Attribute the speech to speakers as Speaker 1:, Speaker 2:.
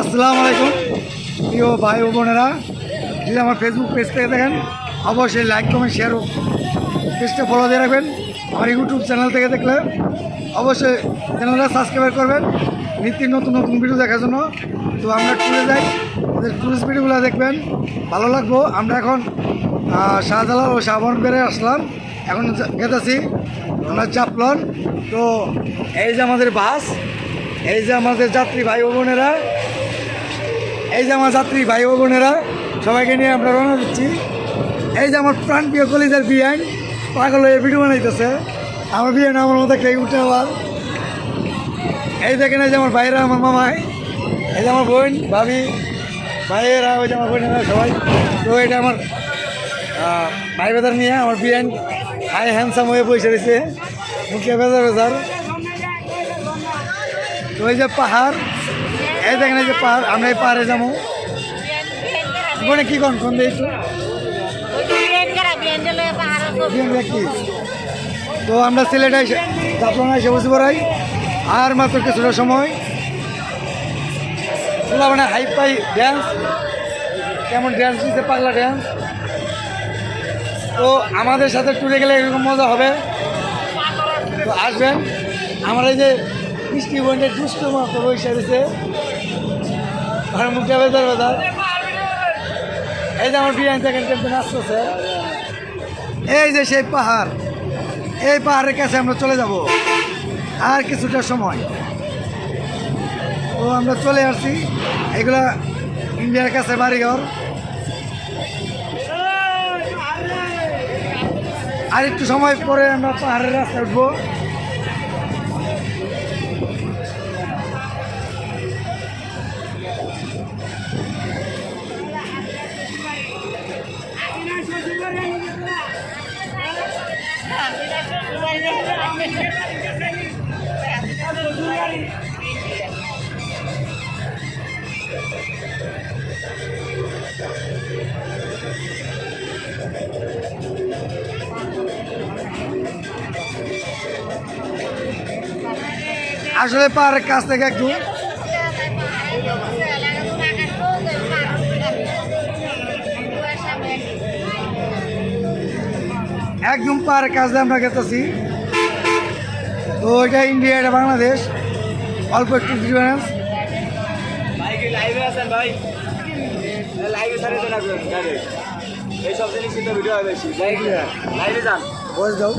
Speaker 1: আসসালামু আলাইকুম। প্রিয় ভাই ও বোনেরা, যদি আমার ফেসবুক পেজ থেকে দেখেন, অবশ্যই লাইক কমেন্ট শেয়ার পেজটা ফলো দিয়ে রাখবেন। আমার ইউটিউব চ্যানেল থেকে দেখলে অবশ্যই চ্যানেলটা সাবস্ক্রাইব করবেন। নিত্য নতুন নতুন ভিডিও দেখার জন্য। তো আমরা ট্যুরে যাই ট্যুরিস্ট ভিডিওগুলো দেখবেন। ভালো লাগবো। আমরা এখন শাহজালাল ও শাহবন বেড়ে আসলাম। এখন গেতেছি, আমরা চাপলন তো এই যে আমাদের বাস, এই যে আমাদের যাত্রী ভাই বোনেরা এই যে আমার যাত্রী ভাই ও বোনেরা, সবাইকে নিয়ে আমরা রওনা দিচ্ছি। এই যে আমার প্রাণ প্রিয় কলিজার বিয়ান পাগল হয়ে ভিডিও বানাইতেছে। আমার বিয়ান আমার মতো কেউ উঠে আবার এই দেখেন এই যে আমার ভাইরা আমার মামাই, এই যে আমার বোন, ভাবি, ভাইয়েরা, ওই যে আমার বোনেরা সবাই। তো এটা আমার ভাই বেদার নিয়ে আমার বিয়ান হাই হ্যান্ডসাম হয়ে বসে রয়েছে। মুখে বেজার বেজার। তো এই যে পাহাড় এই দেখেন যে পাহাড়, আমরা এই পাহাড়ে যাব। ওখানে কি কন কোন দিয়েছ ব্যক্তি তো আমরা সিলেটে এসে জাফলনা এসে বসে পড়াই। আর মাত্র কিছুটা সময়। মানে হাই পাই ড্যান্স কেমন ড্যান্স দিচ্ছে পাগলা ড্যান্স তো আমাদের সাথে ট্যুরে গেলে এরকম মজা হবে। তো আসবেন। আমার এই যে মিষ্টি বোনের দুষ্ট মাত্র বৈশা আর মুখে বেজার এই যে আমার বিরিয়ানি আসতেছে। এই যে সেই পাহাড়, এই পাহাড়ের কাছে আমরা চলে যাব। আর কিছুটা সময়। ও, আমরা চলে আসছি। এগুলা ইন্ডিয়ার কাছে বাড়িঘর। আর একটু সময় পরে আমরা পাহাড়ের রাস্তায় উঠবো। আসলে পাহাড়ের কাছ থেকে একটু একদম পাহাড়ের কাছ আমরা গেতেছি। তো এটা ইন্ডিয়া এটা বাংলাদেশ। অল্প একটু ডিফারেন্স
Speaker 2: এইসব জিনিস কিন্তু ভিডিও হয় বেশি। লাইভে যান।
Speaker 1: বয়স দাও।